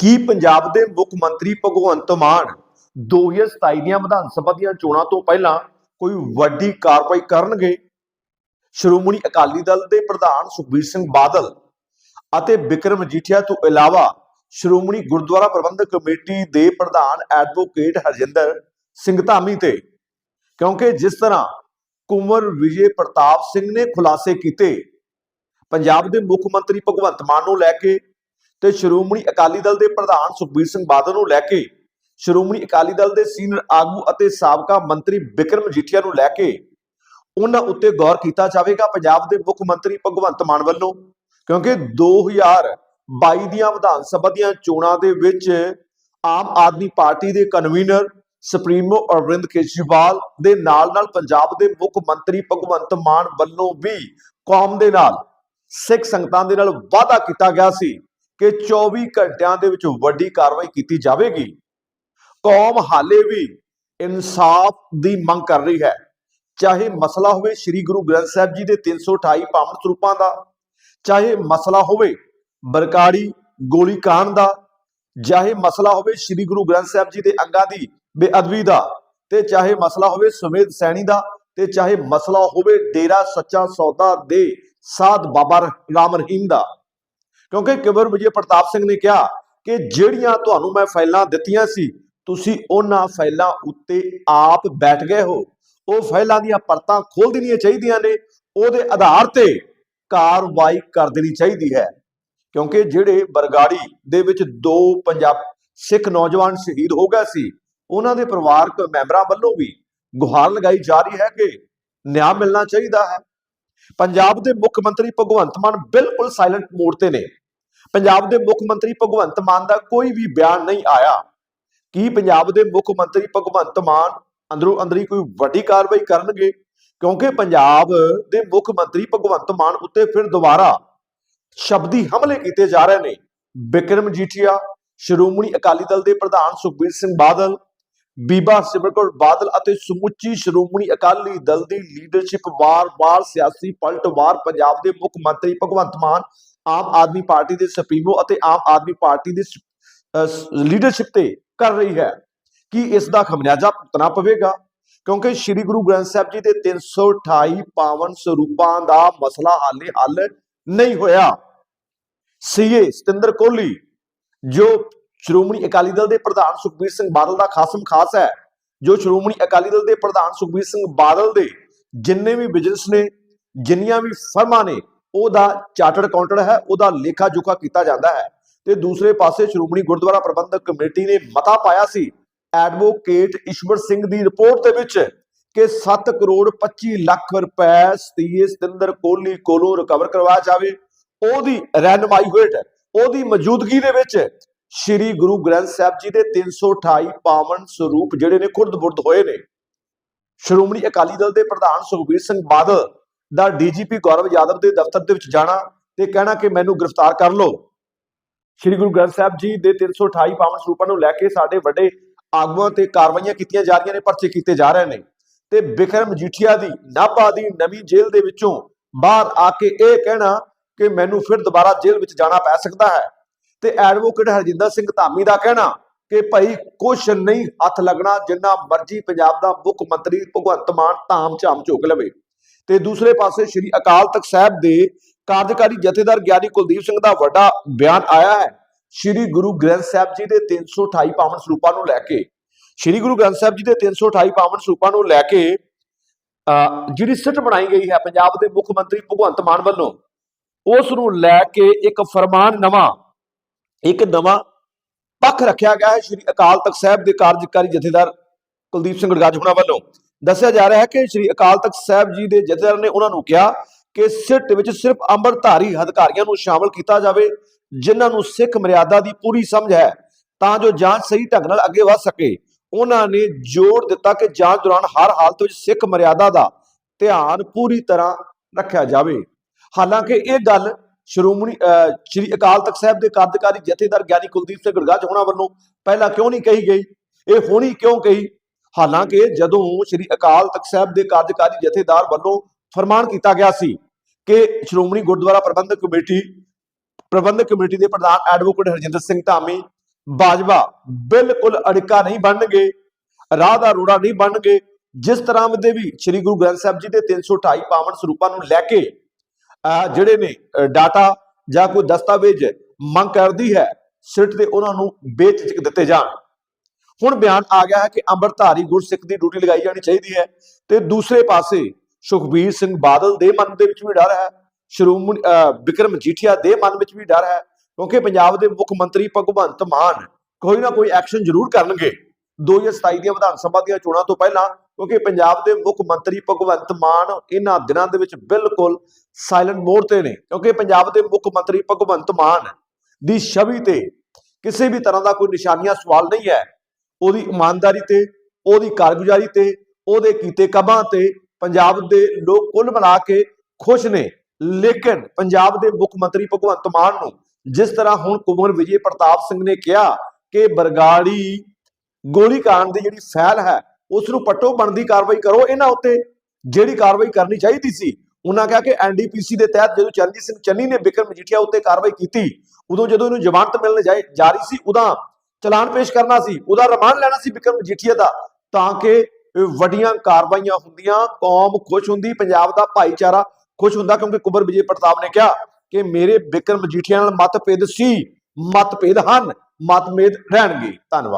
ਕੀ ਪੰਜਾਬ ਦੇ ਮੁੱਖ ਮੰਤਰੀ ਭਗਵੰਤ ਮਾਨ 2027 ਦੀਆਂ ਵਿਧਾਨ ਸਭਾ ਦੀਆਂ ਚੋਣਾਂ ਤੋਂ ਪਹਿਲਾਂ ਕੋਈ ਵੱਡੀ ਕਾਰਵਾਈ ਕਰਨਗੇ? ਸ਼੍ਰੋਮਣੀ ਅਕਾਲੀ ਦਲ ਦੇ ਪ੍ਰਧਾਨ ਸੁਖਬੀਰ ਸਿੰਘ ਬਾਦਲ ਅਤੇ ਵਿਕਰਮ ਮਜੀਠੀਆ ਤੋਂ ਇਲਾਵਾ ਸ਼੍ਰੋਮਣੀ ਗੁਰਦੁਆਰਾ ਪ੍ਰਬੰਧਕ ਕਮੇਟੀ ਦੇ ਪ੍ਰਧਾਨ ਐਡਵੋਕੇਟ ਹਰਜਿੰਦਰ ਸਿੰਘ ਧਾਮੀ ਤੇ। ਕਿਉਂਕਿ ਜਿਸ ਤਰ੍ਹਾਂ ਕੁੰਵਰ ਵਿਜੇ ਪ੍ਰਤਾਪ ਸਿੰਘ ਨੇ ਖੁਲਾਸੇ ਕੀਤੇ, ਪੰਜਾਬ ਦੇ ਮੁੱਖ ਮੰਤਰੀ ਭਗਵੰਤ ਮਾਨ ਨੂੰ ਲੈ ਕੇ ਤੇ ਸ਼੍ਰੋਮਣੀ ਅਕਾਲੀ ਦਲ ਦੇ ਪ੍ਰਧਾਨ ਸੁਖਬੀਰ ਸਿੰਘ ਬਾਦਲ ਨੂੰ ਲੈ ਕੇ, ਸ਼੍ਰੋਮਣੀ ਅਕਾਲੀ ਦਲ ਦੇ ਸੀਨੀਅਰ ਆਗੂ ਅਤੇ ਸਾਬਕਾ ਮੰਤਰੀ ਬਿਕਰਮ ਜੀਠੀਆ ਨੂੰ ਲੈ ਕੇ ਉਹਨਾਂ ਉੱਤੇ ਗੌਰ ਕੀਤਾ ਜਾਵੇਗਾ ਪੰਜਾਬ ਦੇ ਮੁੱਖ ਮੰਤਰੀ ਭਗਵੰਤ ਮਾਨ ਵੱਲੋਂ, ਕਿਉਂਕਿ 2022 ਦੀਆਂ ਵਿਧਾਨ ਸਭਾ ਦੀਆਂ ਚੋਣਾਂ ਦੇ ਵਿੱਚ ਆਮ ਆਦਮੀ ਪਾਰਟੀ ਦੇ ਕਨਵੀਨਰ ਸੁਪਰੀਮੋ ਅਰਵਿੰਦ ਕੇਜਰੀਵਾਲ ਦੇ ਨਾਲ ਨਾਲ ਪੰਜਾਬ ਦੇ ਮੁੱਖ ਮੰਤਰੀ ਭਗਵੰਤ ਮਾਨ ਵੱਲੋਂ ਵੀ ਕੌਮ ਦੇ ਨਾਲ ਸਿੱਖ ਸੰਗਤਾਂ ਦੇ ਨਾਲ ਵਾਅਦਾ ਕੀਤਾ ਗਿਆ ਸੀ। ਕਿ 24 ਘੰਟਿਆਂ ਦੇ ਵਿੱਚ ਵੱਡੀ ਕਾਰਵਾਈ ਕੀਤੀ ਜਾਵੇਗੀ। ਕੌਮ ਹਾਲੇ ਵੀ ਇਨਸਾਫ ਦੀ ਮੰਗ ਕਰ ਰਹੀ ਹੈ। ਚਾਹੇ ਮਸਲਾ ਹੋਵੇ ਸ੍ਰੀ ਗੁਰੂ ਗ੍ਰੰਥ ਸਾਹਿਬ ਜੀ ਦੇ 328 ਪਾਵਨ ਸਰੂਪਾਂ ਦਾ, ਚਾਹੇ ਮਸਲਾ ਹੋਵੇ ਬਰਕਾੜੀ ਗੋਲੀकांड ਦਾ, ਚਾਹੇ ਮਸਲਾ ਹੋਵੇ ਸ੍ਰੀ ਗੁਰੂ ਗ੍ਰੰਥ ਸਾਹਿਬ ਜੀ ਦੇ ਅੰਗਾਂ ਦੀ ਬੇਅਦਬੀ ਦਾ ਤੇ ਚਾਹੇ ਮਸਲਾ ਹੋਵੇ ਸੁਮੇਧ ਸੈਣੀ ਦਾ ਤੇ ਚਾਹੇ ਮਸਲਾ ਹੋਵੇ ਡੇਰਾ ਸੱਚਾ ਸੌਦਾ ਦੇ ਸਾਧ ਬਾਬਾ ਰਾਮ ਰਹੀਮ ਦਾ। ਕਿਉਂਕਿ ਕਿਵਰ ਵਿਜੇ ਪ੍ਰਤਾਪ ਸਿੰਘ ਨੇ ਕਿਹਾ ਕਿ ਜਿਹੜੀਆਂ ਤੁਹਾਨੂੰ ਮੈਂ ਫਾਈਲਾਂ ਦਿੱਤੀਆਂ ਸੀ, ਤੁਸੀਂ ਉਹਨਾਂ ਫਾਈਲਾਂ ਉੱਤੇ ਆਪ ਬੈਠ ਗਏ ਹੋ। ਉਹ ਫਾਈਲਾਂ ਦੀਆਂ ਪਰਤਾਂ ਖੋਲ ਦੇਣੀਆਂ ਚਾਹੀਦੀਆਂ ਨੇ, ਉਹਦੇ ਆਧਾਰ ਤੇ ਕਾਰਵਾਈ ਕਰ ਦੇਣੀ ਚਾਹੀਦੀ ਹੈ। ਕਿਉਂਕਿ ਜਿਹੜੇ ਬਰਗਾੜੀ ਦੇ ਵਿੱਚ ਦੋ ਪੰਜਾਬ ਸਿੱਖ ਨੌਜਵਾਨ ਸ਼ਹੀਦ ਹੋ ਗਏ ਸੀ, ਉਹਨਾਂ ਦੇ ਪਰਿਵਾਰਕ ਮੈਂਬਰਾਂ ਵੱਲੋਂ ਵੀ ਗੁਹਾਰ ਲਗਾਈ ਜਾ ਰਹੀ ਹੈ ਕਿ ਨਿਆਂ ਮਿਲਣਾ ਚਾਹੀਦਾ ਹੈ। ਪੰਜਾਬ ਦੇ ਮੁੱਖ ਮੰਤਰੀ ਭਗਵੰਤ ਮਾਨ ਬਿਲਕੁਲ ਸਾਇਲੈਂਟ ਮੋਡ ਤੇ ਨੇ। ਪੰਜਾਬ ਦੇ ਮੁੱਖ ਮੰਤਰੀ ਭਗਵੰਤ ਮਾਨ ਦਾ ਕੋਈ ਵੀ ਬਿਆਨ ਨਹੀਂ ਆਇਆ। ਕੀ ਪੰਜਾਬ ਦੇ ਮੁੱਖ ਮੰਤਰੀ ਭਗਵੰਤ ਮਾਨ ਅੰਦਰੋਂ ਅੰਦਰੀ ਕੋਈ ਵੱਡੀ ਕਾਰਵਾਈ ਕਰਨਗੇ? ਕਿਉਂਕਿ ਪੰਜਾਬ ਦੇ ਮੁੱਖ ਮੰਤਰੀ ਭਗਵੰਤ ਮਾਨ ਉੱਤੇ ਫਿਰ ਦੁਬਾਰਾ ਸ਼ਬਦੀ ਹਮਲੇ ਕੀਤੇ ਜਾ ਰਹੇ ਨੇ। ਬਿਕਰਮ ਜੀਠੀਆ, ਸ਼੍ਰੋਮਣੀ ਅਕਾਲੀ ਦਲ ਦੇ ਪ੍ਰਧਾਨ ਸੁਖਬੀਰ ਸਿੰਘ ਬਾਦਲ ਬੀਬਾ ਸਿਮਰਕੌਰ ਬਾਦਲ ਅਤੇ ਸਮੁੱਚੀ ਸ਼੍ਰੋਮਣੀ ਅਕਾਲੀ ਦਲ ਦੀ ਲੀਡਰਸ਼ਿਪ ਵਾਰ-ਵਾਰ ਸਿਆਸੀ ਪਲਟਵਾਰ ਪੰਜਾਬ ਦੇ ਮੁੱਖ ਮੰਤਰੀ ਭਗਵੰਤ ਮਾਨ, ਆਮ ਆਦਮੀ ਪਾਰਟੀ ਦੇ ਸੁਪਰੀਮੋ ਅਤੇ ਆਮ ਆਦਮੀ ਪਾਰਟੀ ਦੇ ਲੀਡਰਸ਼ਿਪ ਤੇ ਕਰ ਰਹੀ ਹੈ। ਕਿ ਇਸ ਦਾ ਖਮਿਆਜ਼ਾ ਭੁਗਤਣਾ ਪਵੇਗਾ? ਕਿਉਂਕਿ ਸ੍ਰੀ ਗੁਰੂ ਗ੍ਰੰਥ ਸਾਹਿਬ ਜੀ ਦੇ 328 ਪਾਵਨ ਸਰੂਪਾਂ ਦਾ ਮਸਲਾ ਹਾਲੇ ਹੱਲ ਨਹੀਂ ਹੋਇਆ। ਸੀਏ ਸਤਿੰਦਰ ਕੋਹਲੀ, ਜੋ ਸ਼੍ਰੋਮਣੀ ਅਕਾਲੀ ਦਲ ਦੇ ਪ੍ਰਧਾਨ ਸੁਖਬੀਰ ਸਿੰਘ ਬਾਦਲ ਦਾ ਖਾਸਮ ਖਾਸ ਹੈ, ਜੋ ਸ਼੍ਰੋਮਣੀ ਅਕਾਲੀ ਦਲ ਦੇ ਪ੍ਰਧਾਨ ਸੁਖਬੀਰ ਸਿੰਘ ਬਾਦਲ ਦੇ ਜਿੰਨੇ ਵੀ ਬਿਜ਼ਨਸ ਨੇ, ਜਿੰਨੀਆਂ ਵੀ ਫਰਮਾਂ ਨੇ, ਉਹਦਾ ਚਾਰਟਰਡ ਅਕਾਊਂਟੈਂਟ ਹੈ, ਉਹਦਾ ਲੇਖਾ ਜੋਖਾ ਕੀਤਾ ਜਾਂਦਾ ਹੈ। ਤੇ ਦੂਸਰੇ ਪਾਸੇ ਸ਼੍ਰੋਮਣੀ ਗੁਰਦੁਆਰਾ ਪ੍ਰਬੰਧਕ ਕਮੇਟੀ ਨੇ ਮਤਾ ਪਾਇਆ ਸੀ ਐਡਵੋਕੇਟ ਈਸ਼ਵਰ ਸਿੰਘ ਦੀ ਰਿਪੋਰਟ ਦੇ ਵਿੱਚ ਕਿ 7 ਕਰੋੜ 25 ਲੱਖ ਰੁਪਏ ਸਤੀਏ ਸਤਿੰਦਰ ਕੋਹਲੀ ਕੋਲੋਂ ਰਿਕਵਰ ਕਰਵਾਇਆ ਜਾਵੇ। ਉਹਦੀ ਰਹਿਨਮਾਈ ਹੋਇਟ ਉਹਦੀ ਮੌਜੂਦਗੀ ਦੇ ਵਿੱਚ ਸ੍ਰੀ ਗੁਰੂ ਗ੍ਰੰਥ ਸਾਹਿਬ ਜੀ ਦੇ 328 ਪਾਵਨ ਸਰੂਪ ਜਿਹੜੇ ਨੇ ਖੁਰਦ-ਬੁਰਦ ਹੋਏ ਨੇ। ਸ਼੍ਰੋਮਣੀ ਅਕਾਲੀ ਦਲ ਦੇ ਪ੍ਰਧਾਨ ਸੁਖਬੀਰ ਸਿੰਘ ਬਾਦਲ ਦਾ ਡੀਜੀਪੀ ਗੌਰਵ ਯਾਦਵ ਦੇ ਦਫ਼ਤਰ ਦੇ ਵਿੱਚ ਜਾਣਾ ਤੇ ਕਹਿਣਾ ਕਿ ਮੈਨੂੰ ਗ੍ਰਿਫਤਾਰ ਕਰ ਲਓ। ਸ੍ਰੀ ਗੁਰੂ ਗ੍ਰੰਥ ਸਾਹਿਬ ਜੀ ਦੇ 328 ਪਾਵਨ ਸਰੂਪਾਂ ਨੂੰ ਲੈ ਕੇ ਸਾਡੇ ਵੱਡੇ ਆਗੂਆਂ ਤੇ ਕਾਰਵਾਈਆਂ ਕੀਤੀਆਂ ਜਾ ਰਹੀਆਂ ਨੇ, ਪਰਚੇ ਕੀਤੇ ਜਾ ਰਹੇ ਨੇ। ਤੇ ਬਿਕਰਮ ਜੀਠੀਆ ਦੀ, ਨਾਭਾ ਦੀ ਨਵੀਂ ਜੇਲ੍ਹ ਦੇ ਵਿੱਚੋਂ ਬਾਹਰ ਆ ਕੇ ਇਹ ਕਹਿਣਾ ਕਿ ਮੈਨੂੰ ਫਿਰ ਦੁਬਾਰਾ ਜੇਲ੍ਹ ਵਿੱਚ ਜਾਣਾ ਪੈ ਸਕਦਾ ਹੈ। ਤੇ ਐਡਵੋਕੇਟ ਹਰਜਿੰਦਰ ਸਿੰਘ ਧਾਮੀ ਦਾ ਕਹਿਣਾ ਕਿ ਭਾਈ ਕੁਛ ਨਹੀਂ ਹੱਥ ਲੱਗਣਾ, ਜਿੰਨਾ ਮਰਜ਼ੀ ਪੰਜਾਬ ਦਾ ਮੁੱਖ ਮੰਤਰੀ ਭਗਵੰਤ ਮਾਨ ਧਾਮ ਝਾਮ ਝੋਕ ਲਵੇ। ਤੇ ਦੂਸਰੇ ਪਾਸੇ ਸ੍ਰੀ ਅਕਾਲ ਤਖਤ ਸਾਹਿਬ ਦੇ ਕਾਰਜਕਾਰੀ ਜਥੇਦਾਰ ਗਿਆਨੀ ਕੁਲਦੀਪ ਸਿੰਘ ਦਾ ਵੱਡਾ ਬਿਆਨ ਆਇਆ ਹੈ। ਸ੍ਰੀ ਗੁਰੂ ਗ੍ਰੰਥ ਸਾਹਿਬ ਜੀ ਦੇ 328 ਪਾਵਨ ਸਰੂਪਾਂ ਨੂੰ ਲੈ ਕੇ, ਸ੍ਰੀ ਗੁਰੂ ਗ੍ਰੰਥ ਸਾਹਿਬ ਜੀ ਦੇ 328 ਪਾਵਨ ਸਰੂਪਾਂ ਨੂੰ ਲੈ ਕੇ ਅਹ ਜਿਹੜੀ ਸਿੱਟ ਬਣਾਈ ਗਈ ਹੈ ਪੰਜਾਬ ਦੇ ਮੁੱਖ ਮੰਤਰੀ ਭਗਵੰਤ ਮਾਨ ਵੱਲੋਂ, ਉਸ ਨੂੰ ਲੈ ਕੇ ਇੱਕ ਫਰਮਾਨ ਨਵਾਂ ਇੱਕ ਨਵਾਂ ਪੱਖ ਰੱਖਿਆ ਗਿਆ ਹੈ ਸ੍ਰੀ ਅਕਾਲ ਤਖਤ ਸਾਹਿਬ ਦੇ ਕਾਰਜਕਾਰੀ ਜਥੇਦਾਰ ਕੁਲਦੀਪ ਸਿੰਘ ਗੜਗਾਜ ਹੁਣਾਂ ਵੱਲੋਂ। ਦੱਸਿਆ ਜਾ ਰਿਹਾ ਹੈ ਕਿ ਸ੍ਰੀ ਅਕਾਲ ਤਖਤ ਸਾਹਿਬ ਜੀ ਦੇ ਜਥੇਦਾਰ ਨੇ ਉਹਨਾਂ ਨੂੰ ਕਿਹਾ ਕਿ ਸਿੱਟ ਵਿੱਚ ਸਿਰਫ ਅੰਮ੍ਰਿਤਧਾਰੀ ਅਧਿਕਾਰੀਆਂ ਨੂੰ ਸ਼ਾਮਲ ਕੀਤਾ ਜਾਵੇ, ਜਿਨ੍ਹਾਂ ਨੂੰ ਸਿੱਖ ਮਰਿਆਦਾ ਦੀ ਪੂਰੀ ਸਮਝ ਹੈ, ਤਾਂ ਜੋ ਜਾਂਚ ਸਹੀ ਢੰਗ ਨਾਲ ਅੱਗੇ ਵਧ ਸਕੇ। ਉਹਨਾਂ ਨੇ ਜ਼ੋਰ ਦਿੱਤਾ ਕਿ ਜਾਂਚ ਦੌਰਾਨ ਹਰ ਹਾਲਤ ਵਿੱਚ ਸਿੱਖ ਮਰਿਆਦਾ ਦਾ ਧਿਆਨ ਪੂਰੀ ਤਰ੍ਹਾਂ ਰੱਖਿਆ ਜਾਵੇ। ਹਾਲਾਂਕਿ ਇਹ ਗੱਲ ਸ਼੍ਰੋਮਣੀ, ਅਹ, ਸ਼੍ਰੀ ਅਕਾਲ ਤਖਤ ਸਾਹਿਬ ਦੇ ਕਾਰਜਕਾਰੀ ਜਥੇਦਾਰ ਗਿਆਨੀ ਕੁਲਦੀਪ ਸਿੰਘ ਗੜਗਾਜ ਹੋਣਾ ਵੱਲੋਂ ਪਹਿਲਾਂ ਕਿਉਂ ਨਹੀਂ ਕਹੀ ਗਈ? ਇਹ ਹੋਣੀ ਕਿਉਂ ਕਹੀ? ਹਾਲਾਂਕਿ ਜਦੋਂ ਸ਼੍ਰੀ ਅਕਾਲ ਤਖਤ ਸਾਹਿਬ ਦੇ ਕਾਰਜਕਾਰੀ ਜਥੇਦਾਰ ਵੱਲੋਂ ਫਰਮਾਨ ਕੀਤਾ ਗਿਆ ਸੀ ਕਿ ਸ਼੍ਰੋਮਣੀ ਗੁਰਦੁਆਰਾ ਪ੍ਰਬੰਧਕ ਕਮੇਟੀ ਪ੍ਰਬੰਧਕ ਕਮੇਟੀ ਦੇ ਪ੍ਰਧਾਨ ਐਡਵੋਕੇਟ ਹਰਜਿੰਦਰ ਸਿੰਘ ਧਾਮੀ, ਬਾਜਵਾ ਬਿਲਕੁਲ ਅੜਿੱਕਾ ਨਹੀਂ ਬਣਨਗੇ, ਰਾਹ ਦਾ ਰੋੜਾ ਨਹੀਂ ਬਣਨਗੇ, ਜਿਸ ਤਰ੍ਹਾਂ ਦੇ ਵੀ ਸ੍ਰੀ ਗੁਰੂ ਗ੍ਰੰਥ ਸਾਹਿਬ ਜੀ ਦੇ 328 ਪਾਵਨ ਸਰੂਪਾਂ ਨੂੰ ਲੈ ਕੇ ਜਿਹੜੇ ਨੇ ਡਾਟਾ ਜਾਂ ਕੋਈ ਦਸਤਾਵੇਜ਼ ਮੰਗ ਕਰਦੀ ਹੈ ਸਿੱਟ ਤੇ ਉਹਨਾਂ ਨੂੰ ਬੇਚਿਜਕ ਦਿੱਤੇ ਜਾਣ। ਹੁਣ ਬਿਆਨ ਆ ਗਿਆ ਹੈ ਕਿ ਅੰਮ੍ਰਿਤਧਾਰੀ ਗੁਰਸਿੱਖ ਦੀ ਡਿਊਟੀ ਲਗਾਈ ਜਾਣੀ ਚਾਹੀਦੀ ਹੈ ਤੇ ਦੂਸਰੇ ਪਾਸੇ ਸੁਖਬੀਰ ਸਿੰਘ ਬਾਦਲ ਦੇ ਮਨ ਦੇ ਵਿੱਚ ਵੀ ਡਰ ਹੈ, ਸ਼੍ਰੋਮਣੀ, ਅਹ ਵਿਕਰਮ ਮਜੀਠੀਆ ਦੇ ਮਨ ਵਿੱਚ ਵੀ ਡਰ ਹੈ, ਕਿਉਂਕਿ ਪੰਜਾਬ ਦੇ ਮੁੱਖ ਮੰਤਰੀ ਭਗਵੰਤ ਮਾਨ ਕੋਈ ਨਾ ਕੋਈ ਐਕਸ਼ਨ ਜ਼ਰੂਰ ਕਰਨਗੇ। 2027 ਦੀਆਂ ਵਿਧਾਨ ਸਭਾ ਦੀਆਂ ਚੋਣਾਂ ਤੋਂ ਪਹਿਲਾਂ ਕਿਉਂਕਿ ਪੰਜਾਬ ਦੇ ਮੁੱਖ ਮੰਤਰੀ ਭਗਵੰਤ ਮਾਨ ਇਹਨਾਂ ਦਿਨਾਂ ਦੇ ਵਿੱਚ ਬਿਲਕੁਲ ਸਾਇਲੈਂਟ ਮੋਡ ਤੇ ਨੇ, ਕਿਉਂਕਿ ਪੰਜਾਬ ਦੇ ਮੁੱਖ ਮੰਤਰੀ ਭਗਵੰਤ ਮਾਨ ਦੀ ਛਵੀ ਤੇ ਕਿਸੇ ਵੀ ਤਰ੍ਹਾਂ ਦਾ ਕੋਈ ਨਿਸ਼ਾਨੀਆਂ ਸਵਾਲ ਨਹੀਂ ਹੈ। ਉਹਦੀ ਇਮਾਨਦਾਰੀ ਤੇ, ਉਹਦੀ ਕਾਰਗੁਜ਼ਾਰੀ ਤੇ, ਉਹਦੇ ਕੀਤੇ ਕਮਾਂ ਤੇ ਪੰਜਾਬ ਦੇ ਲੋਕ ਕੁੱਲ ਮਿਲਾ ਕੇ ਖੁਸ਼ ਨੇ। ਲੇਕਿਨ ਪੰਜਾਬ ਦੇ ਮੁੱਖ ਮੰਤਰੀ ਭਗਵੰਤ ਮਾਨ ਨੂੰ ਜਿਸ ਤਰ੍ਹਾਂ ਹੁਣ ਕੁਮਰ ਵਿਜੇ ਪ੍ਰਤਾਪ ਸਿੰਘ ਨੇ ਕਿਹਾ ਕਿ ਬਰਗਾੜੀ ਗੋਲੀ ਗੋਲੀकांड ਦੀ ਜਿਹੜੀ ਫੈਲ ਹੈ ਉਸ ਨੂੰ ਪੱਟੋ, ਬਣਦੀ ਕਾਰਵਾਈ ਕਰੋ। ਇਹਨਾਂ ਉੱਤੇ ਜਿਹੜੀ ਕਾਰਵਾਈ ਕਰਨੀ ਚਾਹੀਦੀ ਸੀ, ਉਹਨਾਂ ਕਿਹਾ ਕਿ ਐਨਡੀਪੀਸੀ ਦੇ ਤਹਿਤ ਜਦੋਂ ਚਰਨਜੀਤ ਸਿੰਘ ਚੰਨੀ ਨੇ ਬਿਕਰਮ ਮਜੀਠੀਆ ਉੱਤੇ ਕਾਰਵਾਈ ਕੀਤੀ, ਉਦੋਂ ਜਦੋਂ ਇਹਨੂੰ ਜ਼ਮਾਨਤ ਮਿਲਣ ਜਾ ਰਹੀ ਸੀ ਉਦੋਂ ਚਲਾਨ ਪੇਸ਼ ਕਰਨਾ ਸੀ, ਉਹਦਾ ਰਿਮਾਂਡ ਲੈਣਾ ਸੀ ਬਿਕਰਮ ਮਜੀਠੀਆ ਦਾ, ਤਾਂ ਕਿ ਵੱਡੀਆਂ ਕਾਰਵਾਈਆਂ ਹੁੰਦੀਆਂ, ਕੌਮ ਖੁਸ਼ ਹੁੰਦੀ, ਪੰਜਾਬ ਦਾ ਭਾਈਚਾਰਾ ਖੁਸ਼ ਹੁੰਦਾ, ਕਿਉਂਕਿ ਕੁਬਰ ਵਿਜੇ ਪ੍ਰਤਾਪ ਨੇ ਕਿਹਾ ਕਿ ਮੇਰੇ ਬਿਕਰਮ ਮਜੀਠੀਆ ਨਾਲ ਮਤਭੇਦ ਸੀ, ਮਤਭੇਦ ਹਨ ਮਤਭੇਦ ਰਹਿਣਗੇ। ਧੰਨਵਾਦ।